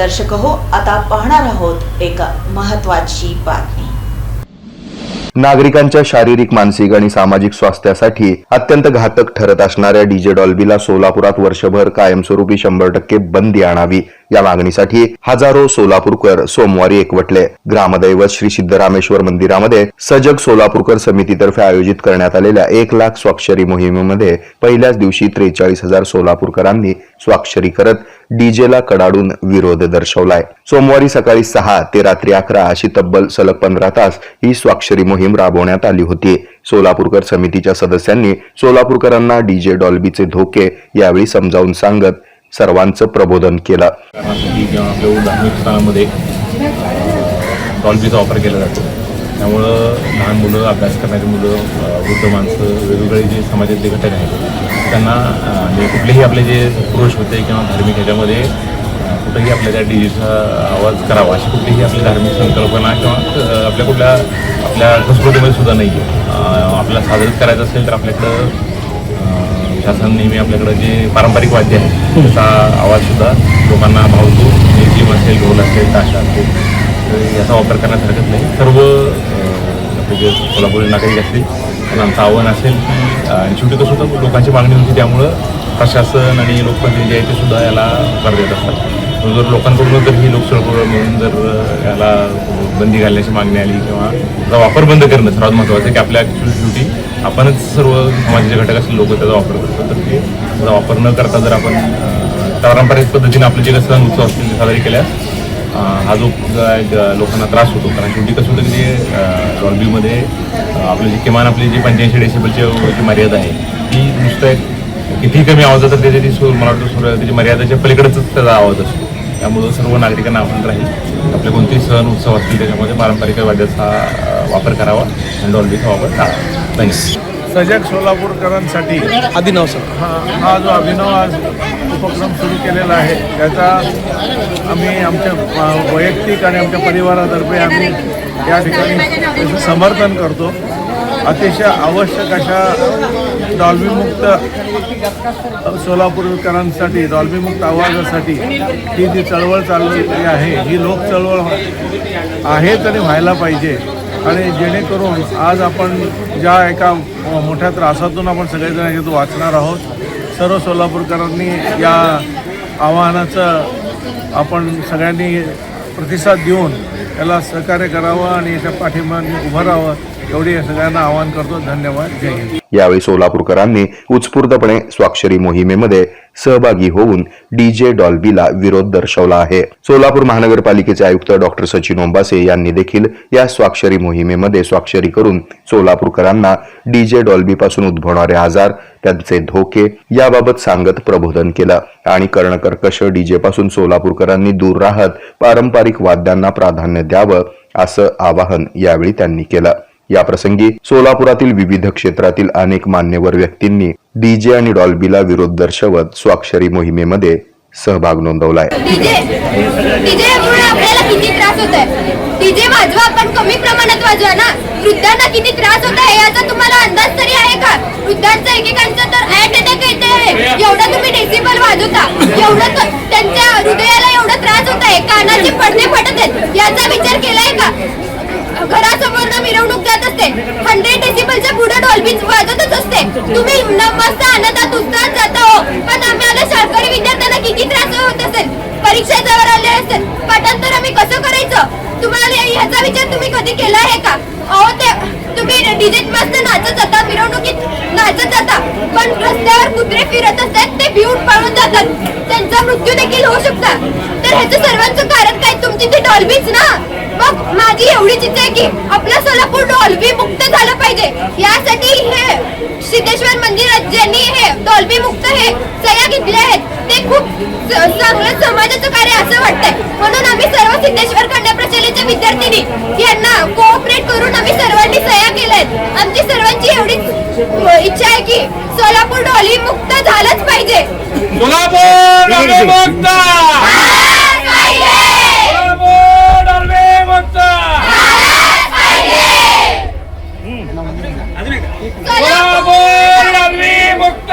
दर्शक हो आता पाहणार आहोत एक महत्वाची बातमी. नागरिकांच्या शारीरिक मानसिक आणि सामाजिक स्वास्थ्यासाठी अत्यंत घातक ठरत असणाऱ्या डीजे डॉल्बीला सोलापुरात वर्षभर कायमस्वरूपी शंभर टक्के बंदी आणावी. या मागणीसाठी हजारो सोलापूरकर सोमवारी एकवटले. ग्रामदैवत श्री सिद्धरामेश्वर मंदिरामध्ये सजग सोलापूरकर समितीतर्फे आयोजित करण्यात आलेल्या एक लाख स्वाक्षरी मोहिमेमध्ये पहिल्याच दिवशी त्रेचाळीस हजार सोलापूरकरांनी स्वाक्षरी करत डीजेला कडाडून विरोध दर्शवलाय. सोमवारी सकाळी सहा ते रात्री अकरा अशी तब्बल सलग पंधरा तास ही स्वाक्षरी मोहीम राबवण्यात आली होती. सोलापूरकर समितीच्या सदस्यांनी सोलापूरकरांना डीजे डॉल्बीचे धोके यावेळी समजावून सांगत सर्वांचं प्रबोधन केलं. कारणासाठी किंवा आपल्या धार्मिक स्थानामध्ये डॉल्बीचा वापर केला जातो. त्यामुळं लहान मुलं अभ्यास करणारी मुलं वृद्ध माणसं वेगवेगळे जे समाजातले घटक आहेत त्यांना म्हणजे कुठलेही आपले जे पुरुष होते किंवा धार्मिक ह्याच्यामध्ये कुठंही कुठेही आपल्या त्या डीजेचा आवाज करावा अशी कुठलीही आपली धार्मिक संकल्पना किंवा आपल्या कुठल्या आपल्या संस्कृतीमध्ये सुद्धा नाही आहे आपल्याला साजरं करायचं असेल तर आपल्याकडं शासन नेहमी आपल्याकडं जे पारंपरिक वाद्य आहे त्याचा आवाजसुद्धा लोकांना भावतो. म्हणजे जिम असेल ढोल असेल ताशा असेल तर याचा वापर करण्यास हरकत नाही. सर्व आपले जे कोल्हापुरी नागरिक असतील त्यांना आमचं आव्हान असेल की शेवटी कसं होतं लोकांची मागणी होती त्यामुळं प्रशासन आणि लोकप्रतिनिधी आहे ते सुद्धा याला होकार देत असतात. जर लोकांकडून जर ही लोकसळपूर म्हणून जर याला बंदी घालण्याची मागणी आली किंवा त्याचा वापर बंद करणं सर्वात महत्त्वाचं आहे की आपल्या शेवटी आपणच सर्व समाजाचे घटक असले लोक त्याचा वापर करतो तर ते त्याचा वापर न करता जर आपण पारंपरिक पद्धतीने आपले जे सण उत्सव असतील ते साजरे केल्यास हा जो लोकांना त्रास होतो. कारण शेवटी कसं होतं की जे डॉल्बीमध्ये आपले जे किमान आपली जी पंच्याऐंशी डेसिबलची जी मर्यादा आहे ती नुसतं एक कितीही कमी आवाजात तर त्याची ती सूर मला वाटतं सूर त्याची मर्यादेच्या पलीकडेच त्याचा आवाज असतो. त्यामुळं सर्व नागरिकांना आपण राहील. आपले कोणतेही सण उत्सव असतील त्याच्यामध्ये पारंपरिक वाद्याचा वापर करावा आणि डॉल्बीचा वापर टाळावा. थँक्यू सजग सोलापूरकरांसाठी अभिनव सर. हा हा जो अभिनव आज उपक्रम सुरू केलेला आहे त्याचा आम्ही आमच्या वैयक्तिक आणि आमच्या परिवारातर्फे आम्ही या ठिकाणी समर्थन करतो. अतिशय आवश्यक अशा डॉल्बीमुक्त सोलापूरकरांसाठी डॉल्बीमुक्त आवाजासाठी ही जी चळवळ चाललेली आहे ही लोक चळवळ आहे तरी व्हायला पाहिजे. आणि जेणेकरून आज आपण ज्या एका मोठ्या त्रासातून आपण सगळेजण याच्यातून वाचणार आहोत सर्व सोलापूरकरांनी या आव्हानाचं आपण सगळ्यांनी प्रतिसाद देऊन याला सहकार्य करावं आणि याच्या पाठिंबाने उभं राहावं. एवढी सगळ्यांना आवाहन करतो. धन्यवाद. जय हिंद. यावेळी सोलापूरकरांनी उत्स्फूर्तपणे स्वाक्षरी मोहिमेमध्ये सहभागी होऊन डीजे डॉल्बीला विरोध दर्शवला आहे. सोलापूर महानगरपालिकेचे आयुक्त डॉक्टर सचिन ओंबासे यांनी देखील या स्वाक्षरी मोहिमेमध्ये स्वाक्षरी करून सोलापूरकरांना डीजे डॉल्बी पासून उद्भवणारे आजार त्यांचे धोके याबाबत सांगत प्रबोधन केलं आणि कर्णकर्कश डीजे पासून सोलापूरकरांनी दूर राहत पारंपरिक वाद्यांना प्राधान्य द्यावं असं आवाहन यावेळी त्यांनी केलं. या प्रसंगी सोलापुरातील विविध क्षेत्रातील अनेक मान्यवर व्यक्तींनी डीजे आणि डॉल्बीला विरोध दर्शवत स्वाक्षरी मोहिमेमध्ये सहभाग नोंदवलाय. डीजे आहे वाजवा कमी प्रमाणात वाजवा ना. वृद्धांना किती त्रास होत आहे याचा तुम्हाला अंदाज तरी आहे का? तर ऍट अटॅक येते एवढं तुम्ही डेसिबल वाजवता. त्यांच्या हृदयाला एवढा त्रास होत आहे कानाचे पडदे फटत आहेत याचा विचार केलाय का घरासमोर मिरवणूक जात असते हंड्रेड डेसिबलच्या पुढे डॉल्बीच वाजतच असते. तुम्ही मस्त आनंदात उत्साहात जाता हो. पण आम्ही आल्या शाळकरी विद्यार्थ्यांना किती त्रास होत असेल? परीक्षा जवळ आले असेल. पाठांतर आम्ही कसं करायचं? तुम्हाला ह्याचा विचार तुम्ही कधी केला आहे का? अहो ते तुम्ही डीजेत मस्त नाचत जाता मिरवणुकीत नाचत जाता. पण रस्त्यावर कुत्रे फिरत असतात ते भिवून पळून जातात. त्यांचा मृत्यू देखील होऊ शकता. तर ह्याचं सर्वांचं कारण काय? तुमची ती डॉल्बीच ना? बघ माझी एवढीच इच्छा आहे की आपलं सोलापूर डॉल्बी मुक्त झालं पाहिजे. यासाठी हे सिद्धेश्वर मंदिरात ज्यांनी हे डॉल्बी मुक्त हे सह्या घेतल्या आहेत. ते खूप चांगलं समाजाचं कार्य असं वाटतंय. म्हणून आम्ही सर्व सिद्धेश्वर कन्या प्रशालेच्या विद्यार्थिनी यांना कोऑपरेट करून आम्ही सर्वांनी सह्या केल्या आहेत आमची सर्वांची एवढीच अ, इच्छा आहे की सोलापूर डॉल्बी मुक्त झालंच पाहिजे सोलापूर डॉल्बी मुक्त पाहिजे! सोलापूर डॉल्बी मुक्त